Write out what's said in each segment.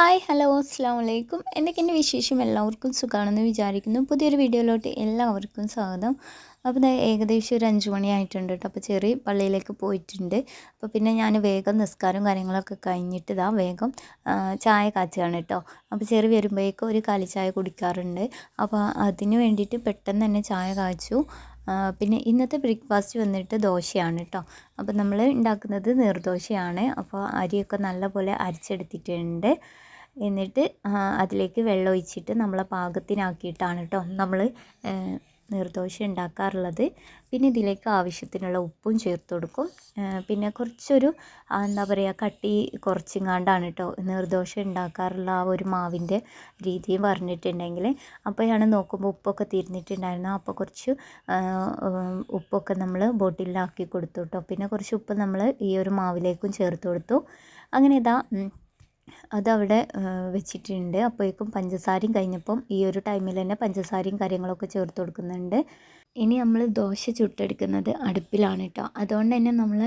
Hi hello അസ്സാം വലൈക്കും എന്തൊക്കെയാണ് വിശേഷം? എല്ലാവർക്കും സുഖമാണെന്ന് വിചാരിക്കുന്നു. പുതിയൊരു വീഡിയോയിലോട്ട് എല്ലാവർക്കും സ്വാഗതം. അപ്പോൾ ഏകദേശം ഒരു അഞ്ച് മണിയായിട്ടുണ്ട് കേട്ടോ അപ്പോൾ ചെറിയ പള്ളിയിലേക്ക് പോയിട്ടുണ്ട്. അപ്പോൾ പിന്നെ ഞാൻ വേഗം നിസ്കാരം കാര്യങ്ങളൊക്കെ കഴിഞ്ഞിട്ട് ഇതാ വേഗം ചായ കാച്ചുകയാണ് കേട്ടോ അപ്പോൾ ചെറിയ വരുമ്പോഴേക്കും ഒരു കാലി ചായ കുടിക്കാറുണ്ട്. അപ്പോൾ അതിന് വേണ്ടിയിട്ട് പെട്ടെന്ന് തന്നെ ചായ കാച്ചു. പിന്നെ ഇന്നത്തെ ബ്രേക്ക്ഫാസ്റ്റ് വന്നിട്ട് ദോശയാണ് കേട്ടോ അപ്പോൾ നമ്മൾ ഉണ്ടാക്കുന്നത് നീർദോശയാണ്. അപ്പോൾ അരിയൊക്കെ നല്ലപോലെ അരച്ചെടുത്തിട്ടുണ്ട്. എന്നിട്ട് അതിലേക്ക് വെള്ളം ഒഴിച്ചിട്ട് നമ്മളെ പാകത്തിനാക്കിയിട്ടാണ് കേട്ടോ നമ്മൾ നീർദോശ ഉണ്ടാക്കാറുള്ളത്. പിന്നെ ഇതിലേക്ക് ആവശ്യത്തിനുള്ള ഉപ്പും ചേർത്ത് കൊടുക്കും. പിന്നെ കുറച്ചൊരു എന്താ പറയുക കട്ടി കുറച്ചിങ്ങാണ്ടാണ് കേട്ടോ നീർദോശ ഉണ്ടാക്കാറുള്ള ആ ഒരു മാവിന്റെ രീതിയും പറഞ്ഞിട്ടുണ്ടെങ്കിൽ. അപ്പോഴാണ് നോക്കുമ്പോൾ ഉപ്പൊക്കെ തീർന്നിട്ടുണ്ടായിരുന്നു അപ്പോൾ കുറച്ച് ഉപ്പൊക്കെ നമ്മൾ ബോട്ടിലാക്കി കൊടുത്തു കേട്ടോ പിന്നെ കുറച്ച് ഉപ്പ് നമ്മൾ ഈ ഒരു മാവിലേക്കും ചേർത്ത് കൊടുത്തു. അങ്ങനെ ഇതാ അതവിടെ വെച്ചിട്ടുണ്ട്. അപ്പോഴേക്കും പഞ്ചസാരയും കഴിഞ്ഞപ്പം ഈ ഒരു ടൈമിൽ തന്നെ പഞ്ചസാരയും കാര്യങ്ങളൊക്കെ ചേർത്ത് കൊടുക്കുന്നുണ്ട്. ഇനി നമ്മൾ ദോശ ചുട്ടെടുക്കുന്നത് അടുപ്പിലാണ് കേട്ടോ അതുകൊണ്ട് തന്നെ നമ്മൾ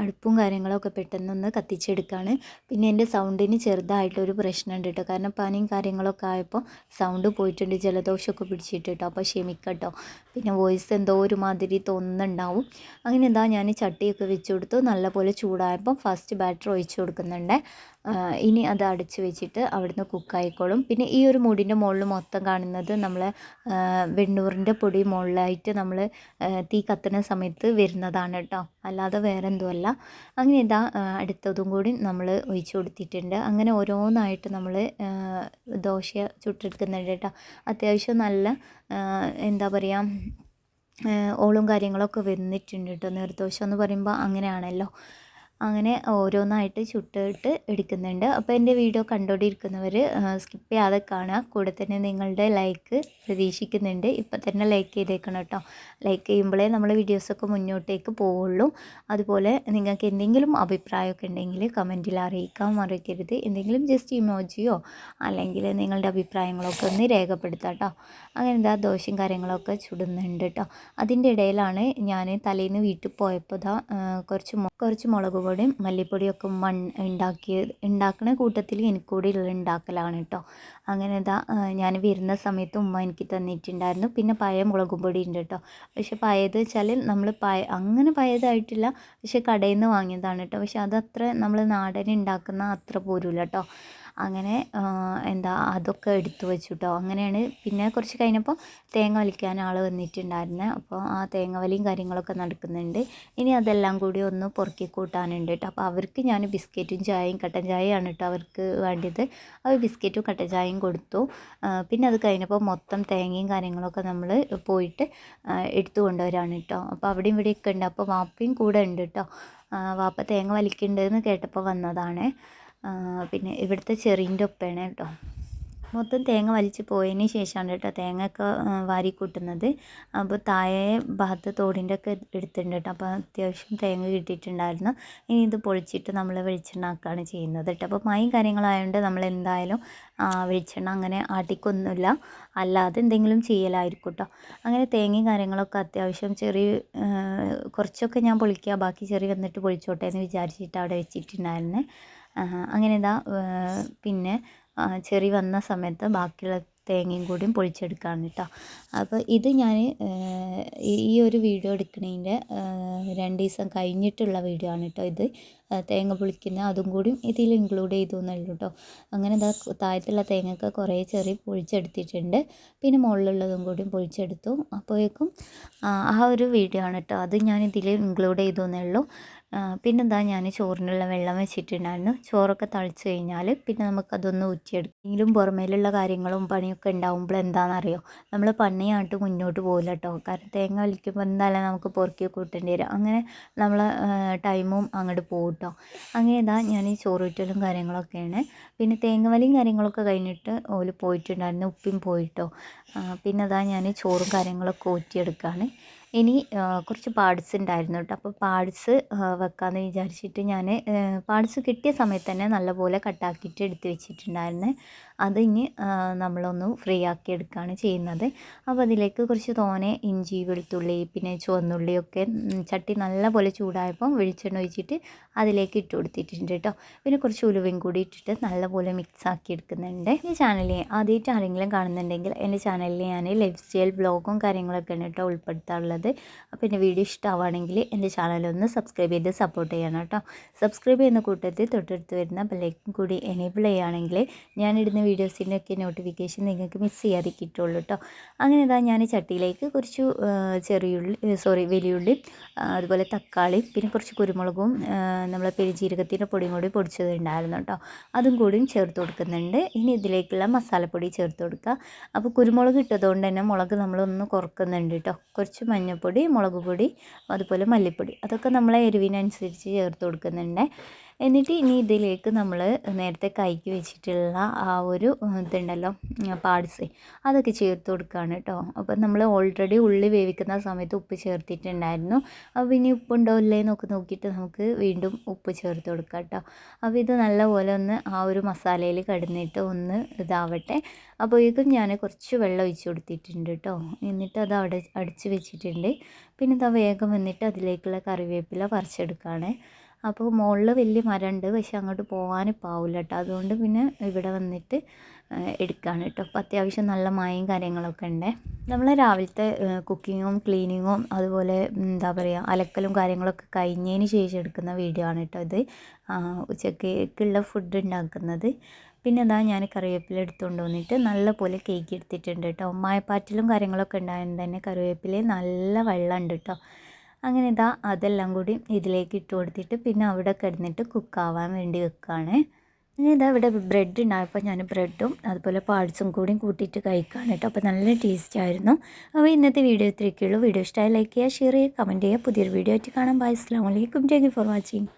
അടുപ്പും കാര്യങ്ങളൊക്കെ പെട്ടെന്നൊന്ന് കത്തിച്ചെടുക്കുകയാണ് പിന്നെ എന്റെ സൗണ്ടിന് ചെറുതായിട്ടൊരു പ്രശ്നമുണ്ട് കേട്ടോ കാരണം പനിയും കാര്യങ്ങളൊക്കെ ആയപ്പോൾ സൗണ്ട് പോയിട്ടുണ്ട് ജലദോഷമൊക്കെ പിടിച്ചിട്ട് കേട്ടോ അപ്പോൾ ക്ഷമിക്കട്ടോ. പിന്നെ വോയിസ് എന്തോ ഒരു ഒരുമാതിരി തോന്നുന്നുണ്ടാവും. അങ്ങനെ എന്താ ഞാൻ ചട്ടിയൊക്കെ വെച്ച് കൊടുത്തു നല്ലപോലെ ചൂടായപ്പോൾ ഫസ്റ്റ് ബാറ്റർ ഒഴിച്ചു കൊടുക്കുന്നുണ്ട്. ഇനി അത് അടച്ച് വെച്ചിട്ട് അവിടുന്ന് കുക്കായിക്കോളും. പിന്നെ ഈ ഒരു മുടിന്റെ മുകളിൽ മൊത്തം കാണുന്നത് നമ്മളെ വെണ്ണൂറിന്റെ പൊടി മുകളിലായിട്ട് നമ്മൾ തീ കത്തുന്ന സമയത്ത് വരുന്നതാണ് കേട്ടോ. അല്ലാതെ വേറെ എന്തുമല്ല അങ്ങനെ ഇതാ അടുത്തതും കൂടി നമ്മൾ ഒഴിച്ചു കൊടുത്തിട്ടുണ്ട്. അങ്ങനെ ഓരോന്നായിട്ട് നമ്മൾ ദോശ ചുട്ടെടുക്കുന്നുണ്ട് കേട്ടോ. അത്യാവശ്യം നല്ല എന്താ പറയുക ഓളും കാര്യങ്ങളൊക്കെ വന്നിട്ടുണ്ട് കേട്ടോ. നേർദോശം എന്ന് പറയുമ്പോൾ അങ്ങനെയാണല്ലോ. അങ്ങനെ ഓരോന്നായിട്ട് ചുട്ടിട്ട് എടുക്കുന്നുണ്ട്. അപ്പോൾ എന്റെ വീഡിയോ കണ്ടുകൊണ്ടിരിക്കുന്നവർ സ്കിപ്പ് ചെയ്യാതെ കാണുക. കൂടെ തന്നെ നിങ്ങളുടെ ലൈക്ക് പ്രതീക്ഷിക്കുന്നുണ്ട്. ഇപ്പം തന്നെ ലൈക്ക് ചെയ്തേക്കണം കേട്ടോ ലൈക്ക് ചെയ്യുമ്പോഴേ നമ്മൾ വീഡിയോസൊക്കെ മുന്നോട്ടേക്ക് പോവുള്ളൂ. അതുപോലെ നിങ്ങൾക്ക് എന്തെങ്കിലും അഭിപ്രായമൊക്കെ ഉണ്ടെങ്കിൽ കമന്റിൽ അറിയിക്കാൻ മറക്കരുത്. എന്തെങ്കിലും ജസ്റ്റ് ഇമോജിയോ അല്ലെങ്കിൽ നിങ്ങളുടെ അഭിപ്രായങ്ങളൊക്കെ ഒന്ന് രേഖപ്പെടുത്താം കേട്ടോ അങ്ങനെ എന്താ ദോഷം കാര്യങ്ങളൊക്കെ ചുടുന്നുണ്ട് കേട്ടോ അതിന്റെ ഇടയിലാണ് ഞാൻ തലേന്ന് വീട്ടിൽ പോയപ്പോൾ കുറച്ച് കുറച്ച് മുളക് പൊടിയും മല്ലിപ്പൊടിയൊക്കെ മൺ ഉണ്ടാക്കി ഉണ്ടാക്കുന്ന കൂട്ടത്തിൽ എനിക്ക് കൂടി ഉള്ള ഉണ്ടാക്കലാണ് കേട്ടോ. അങ്ങനെ ഇതാ ഞാൻ വരുന്ന സമയത്ത് ഉമ്മ എനിക്ക് തന്നിട്ടുണ്ടായിരുന്നു. പിന്നെ പഴയ മുളകും പൊടി ഉണ്ട് കേട്ടോ. പക്ഷെ പഴയത് വെച്ചാൽ നമ്മൾ പഴ അങ്ങനെ പഴയതായിട്ടില്ല. പക്ഷെ കടയിൽ നിന്ന് വാങ്ങിയതാണ് കേട്ടോ. പക്ഷെ അതത്ര നമ്മൾ നാടൻ ഉണ്ടാക്കുന്ന അത്ര പോരൂല കേട്ടോ. അങ്ങനെ എന്താ അതൊക്കെ എടുത്തു വെച്ചു കേട്ടോ അങ്ങനെയാണ് പിന്നെ കുറച്ച് കഴിഞ്ഞപ്പോൾ തേങ്ങ വലിക്കാൻ ആൾ വന്നിട്ടുണ്ടായിരുന്നു. അപ്പോൾ ആ തേങ്ങ വലിയും കാര്യങ്ങളൊക്കെ നടക്കുന്നുണ്ട്. ഇനി അതെല്ലാം കൂടി ഒന്ന് പൊറുക്കി കൂട്ടാനുണ്ട് കേട്ടോ അപ്പോൾ അവർക്ക് ഞാൻ ബിസ്ക്കറ്റും ചായയും കട്ടൻ ചായയാണ് കേട്ടോ അവർക്ക് വേണ്ടിയത്. അവർ ബിസ്ക്കറ്റും കട്ടൻ ചായയും കൊടുത്തു. പിന്നെ അത് കഴിഞ്ഞപ്പോൾ മൊത്തം തേങ്ങയും കാര്യങ്ങളൊക്കെ നമ്മൾ പോയിട്ട് എടുത്തു കൊണ്ടുവരാണ് കേട്ടോ അപ്പോൾ അവിടെയും ഇവിടെയൊക്കെ ഉണ്ട്. അപ്പോൾ വാപ്പയും കൂടെ ഉണ്ട് കേട്ടോ വാപ്പ തേങ്ങ വലിക്കുന്നുണ്ടെന്ന് കേട്ടപ്പോൾ വന്നതാണ്. പിന്നെ ഇവിടുത്തെ ചെറീന്റെ ഒപ്പയാണ് കേട്ടോ. മൊത്തം തേങ്ങ വലിച്ച് പോയതിന് ശേഷമാണ് കേട്ടോ തേങ്ങ ഒക്കെ വാരി കൂട്ടുന്നത്. അപ്പോൾ താഴെ ഭാഗത്ത് തോടിന്റെ ഒക്കെ എടുത്തിട്ടുണ്ട് കേട്ടോ. അപ്പോൾ അത്യാവശ്യം തേങ്ങ കിട്ടിയിട്ടുണ്ടായിരുന്നു. ഇനി ഇത് പൊളിച്ചിട്ട് നമ്മൾ വെളിച്ചെണ്ണാക്കുകയാണ് ചെയ്യുന്നത് കേട്ടോ. അപ്പോൾ മൈ കാര്യങ്ങളായതുകൊണ്ട് നമ്മൾ എന്തായാലും വെളിച്ചെണ്ണ അങ്ങനെ ആട്ടിക്കൊന്നുമില്ല. അല്ലാതെ എന്തെങ്കിലും ചെയ്യലായിരിക്കും കേട്ടോ. അങ്ങനെ തേങ്ങയും കാര്യങ്ങളൊക്കെ അത്യാവശ്യം ചെറിയ കുറച്ചൊക്കെ ഞാൻ പൊളിക്കുക. ബാക്കി ചെറിയ വന്നിട്ട് പൊളിച്ചോട്ടെ എന്ന് വിചാരിച്ചിട്ട് അവിടെ വെച്ചിട്ടുണ്ടായിരുന്നു. അങ്ങനെ ഇതാ പിന്നെ ചെറി വന്ന സമയത്ത് ബാക്കിയുള്ള തേങ്ങയും കൂടിയും പൊളിച്ചെടുക്കുകയാണ് കേട്ടോ അപ്പോൾ ഇത് ഞാൻ ഈ ഒരു വീഡിയോ എടുക്കണതിന്റെ രണ്ട് ദിവസം കഴിഞ്ഞിട്ടുള്ള വീഡിയോ ആണ് കേട്ടോ ഇത്. തേങ്ങ പൊളിക്കുന്ന അതും കൂടി ഇതിൽ ഇൻക്ലൂഡ് ചെയ്തു എന്നുള്ളൂ കേട്ടോ അങ്ങനെ ഇതാ താഴത്തുള്ള തേങ്ങയൊക്കെ കുറേ ചെറിയ പൊളിച്ചെടുത്തിട്ടുണ്ട് പിന്നെ മുകളിലുള്ളതും കൂടി പൊളിച്ചെടുത്തു അപ്പോഴേക്കും ആ ഒരു വീഡിയോ ആണ് കേട്ടോ അത് ഞാൻ ഇതിൽ ഇൻക്ലൂഡ് ചെയ്തു എന്നേ ഉള്ളൂ എന്താ ഞാൻ ചോറിനുള്ള വെള്ളം വെച്ചിട്ടുണ്ടായിരുന്നു. ചോറൊക്കെ തളിച്ച് കഴിഞ്ഞാൽ പിന്നെ നമുക്കതൊന്ന് ഊറ്റിയെടുക്കും. എങ്കിലും പുറമേലുള്ള കാര്യങ്ങളും പണിയൊക്കെ ഉണ്ടാവുമ്പോൾ എന്താണെന്നറിയോ? നമ്മൾ പണിയായിട്ട് മുന്നോട്ട് പോകില്ല കേട്ടോ കാരണം തേങ്ങ വലിക്കുമ്പോൾ എന്തായാലും നമുക്ക് പൊറുക്കി കൂട്ടേണ്ടി വരും. അങ്ങനെ നമ്മൾ ടൈമും അങ്ങോട്ട് പോകും കേട്ടോ. അങ്ങനെ ഇതാ ഞാൻ ഈ ചോറൂറ്റലും കാര്യങ്ങളൊക്കെയാണ്. പിന്നെ തേങ്ങവലിയും കാര്യങ്ങളൊക്കെ കഴിഞ്ഞിട്ട് ഓൽ പോയിട്ടുണ്ടായിരുന്നു ഉപ്പിയും പോയിട്ടോ. പിന്നെ അതാ ഞാൻ ചോറും കാര്യങ്ങളൊക്കെ ഊറ്റിയെടുക്കുകയാണ് ഇനി കുറച്ച് പാഡ്സ് ഉണ്ടായിരുന്നു കേട്ടോ അപ്പോൾ പാഡ്സ് വെക്കാമെന്ന് വിചാരിച്ചിട്ട് ഞാൻ പാഡ്സ് കിട്ടിയ സമയത്ത് തന്നെ നല്ലപോലെ കട്ടാക്കിയിട്ട് എടുത്ത് വെച്ചിട്ടുണ്ടായിരുന്നു. അത് ഇനി നമ്മളൊന്ന് ഫ്രീ ആക്കി എടുക്കുകയാണ് ചെയ്യുന്നത്. അപ്പോൾ അതിലേക്ക് കുറച്ച് തോനെ ഇഞ്ചി വെളുത്തുള്ളി പിന്നെ ചുവന്നുള്ളിയൊക്കെ ചട്ടി നല്ലപോലെ ചൂടായപ്പം വെളിച്ചെണ്ണ ഒഴിച്ചിട്ട് അതിലേക്ക് ഇട്ട് കൊടുത്തിട്ടുണ്ട് കേട്ടോ പിന്നെ കുറച്ച് ഉലുവയും കൂടി ഇട്ടിട്ട് നല്ലപോലെ മിക്സ് ആക്കി എടുക്കുന്നുണ്ട്. ഈ ചാനലിൽ ആദ്യമായിട്ട് ആരെങ്കിലും കാണുന്നുണ്ടെങ്കിൽ എന്റെ ചാനലിൽ ഞാൻ ലൈഫ് സ്റ്റൈൽ ബ്ലോഗും കാര്യങ്ങളൊക്കെയാണ് കേട്ടോ ഉൾപ്പെടുത്താറുള്ളത്. അപ്പോൾ എന്റെ വീഡിയോ ഇഷ്ടമാവുകയാണെങ്കിൽ എന്റെ ചാനലൊന്ന് സബ്സ്ക്രൈബ് ചെയ്ത് സപ്പോർട്ട് ചെയ്യണം കേട്ടോ. സബ്സ്ക്രൈബ് ചെയ്യുന്ന കൂട്ടത്തിൽ തൊട്ടടുത്ത് വരുന്ന ബെല്ലൈക്കൻ കൂടി എനേബിൾ ചെയ്യുകയാണെങ്കിൽ ഞാനിടുന്ന വീഡിയോസിന്റെയൊക്കെ നോട്ടിഫിക്കേഷൻ നിങ്ങൾക്ക് മിസ് ചെയ്യാതെ കിട്ടുള്ളൂ കേട്ടോ. അങ്ങനെ ഇതാ ഞാൻ ചട്ടിയിലേക്ക് കുറച്ച് ചെറിയുള്ളി സോറി വലിയുള്ളി അതുപോലെ തക്കാളി പിന്നെ കുറച്ച് കുരുമുളകും നമ്മളെ പെരുജീരകത്തിന്റെ പൊടിയും കൂടി പൊടിച്ചത് ഉണ്ടായിരുന്നു കേട്ടോ. അതും കൂടിയും ചേർത്ത് കൊടുക്കുന്നുണ്ട്. ഇനി ഇതിലേക്കുള്ള മസാലപ്പൊടി ചേർത്ത് കൊടുക്കുക. അപ്പോൾ കുരുമുളക് ഇട്ടതുകൊണ്ട് തന്നെ മുളക് നമ്മളൊന്ന് കുറക്കുന്നുണ്ട് കേട്ടോ. കുറച്ച് മഞ്ഞൾപ്പൊടി മുളക് പൊടി അതുപോലെ മല്ലിപ്പൊടി. അതൊക്കെ നമ്മളെ എരിവിനനുസരിച്ച് ചേർത്ത് കൊടുക്കുന്നുണ്ട്. എന്നിട്ട് ഇനി ഇതിലേക്ക് നമ്മൾ നേരത്തെ കൈക്ക് വെച്ചിട്ടുള്ള ആ ഒരു ഇതുണ്ടല്ലോ പാർട്സ് അതൊക്കെ ചേർത്ത് കൊടുക്കുകയാണ് കേട്ടോ അപ്പം നമ്മൾ ഓൾറെഡി ഉള്ളി വേവിക്കുന്ന സമയത്ത് ഉപ്പ് ചേർത്തിട്ടുണ്ടായിരുന്നു. അപ്പോൾ ഇനി ഉപ്പുണ്ടോ ഇല്ലേ എന്നൊക്കെ നോക്കിയിട്ട് നമുക്ക് വീണ്ടും ഉപ്പ് ചേർത്ത് കൊടുക്കാം കേട്ടോ അപ്പോൾ ഇത് നല്ലപോലെ ഒന്ന് ആ ഒരു മസാലയിൽ കടന്നിട്ട് ഒന്ന് ഇതാവട്ടെ. അപ്പോഴേക്കും ഞാൻ കുറച്ച് വെള്ളം ഒഴിച്ച് കൊടുത്തിട്ടുണ്ട് കേട്ടോ എന്നിട്ട് അത് അവിടെ അടിച്ച് വെച്ചിട്ടുണ്ട്. പിന്നെ ഇതാ വേഗം വന്നിട്ട് അതിലേക്കുള്ള കറിവേപ്പില പറിച്ചെടുക്കുകയാണ് അപ്പോൾ മുകളിൽ വലിയ മരമുണ്ട് പക്ഷെ അങ്ങോട്ട് പോകാൻ പാവില്ല കേട്ടോ അതുകൊണ്ട് പിന്നെ ഇവിടെ വന്നിട്ട് എടുക്കുകയാണ് കേട്ടോ അപ്പോൾ അത്യാവശ്യം നല്ല മഴയും കാര്യങ്ങളൊക്കെ ഉണ്ട് നമ്മൾ രാവിലത്തെ കുക്കിങ്ങും ക്ലീനിങ്ങും അതുപോലെ എന്താ പറയുക അലക്കലും കാര്യങ്ങളൊക്കെ കഴിഞ്ഞതിന് ശേഷം എടുക്കുന്ന വീഡിയോ ആണ് കേട്ടോ ഇത്. ഉച്ചക്കേക്കുള്ള ഫുഡ് ഉണ്ടാക്കുന്നത് പിന്നെ എന്താ ഞാൻ കറിവേപ്പില എടുത്തുകൊണ്ട് വന്നിട്ട് നല്ലപോലെ കേക്ക് എടുത്തിട്ടുണ്ട് കേട്ടോ മായപ്പാറ്റിലും കാര്യങ്ങളൊക്കെ ഉണ്ടായതുകൊണ്ട് തന്നെ കറിവേപ്പിലയിൽ നല്ല വെള്ളമുണ്ട് കേട്ടോ അങ്ങനെ ഇതാ അതെല്ലാം കൂടി ഇതിലേക്ക് ഇട്ട് കൊടുത്തിട്ട് പിന്നെ അവിടെ കിടന്നിട്ട് കുക്കാവാൻ വേണ്ടി വെക്കുകയാണ് അങ്ങനെ ഇതാ ഇവിടെ ബ്രെഡ് ഉണ്ടായപ്പോൾ ഞാൻ ബ്രെഡും അതുപോലെ പാഴ്സും കൂടി കൂട്ടിയിട്ട് കഴിക്കുകയാണ് കേട്ടോ. അപ്പോൾ നല്ല ടേസ്റ്റ് ആയിരുന്നു. അപ്പോൾ ഇന്നത്തെ വീഡിയോ ഇത്രയൊക്കെയുള്ളൂ. വീഡിയോ ഇഷ്ടമായി ലൈക്ക് ചെയ്യുക ഷെയർ ചെയ്യുക കമന്റ് ചെയ്യുക. പുതിയൊരു വീഡിയോ ആയിട്ട് കാണാം. ബൈ അസ്സാം വലൈക്കും യു ഫോർ വാച്ചിങ്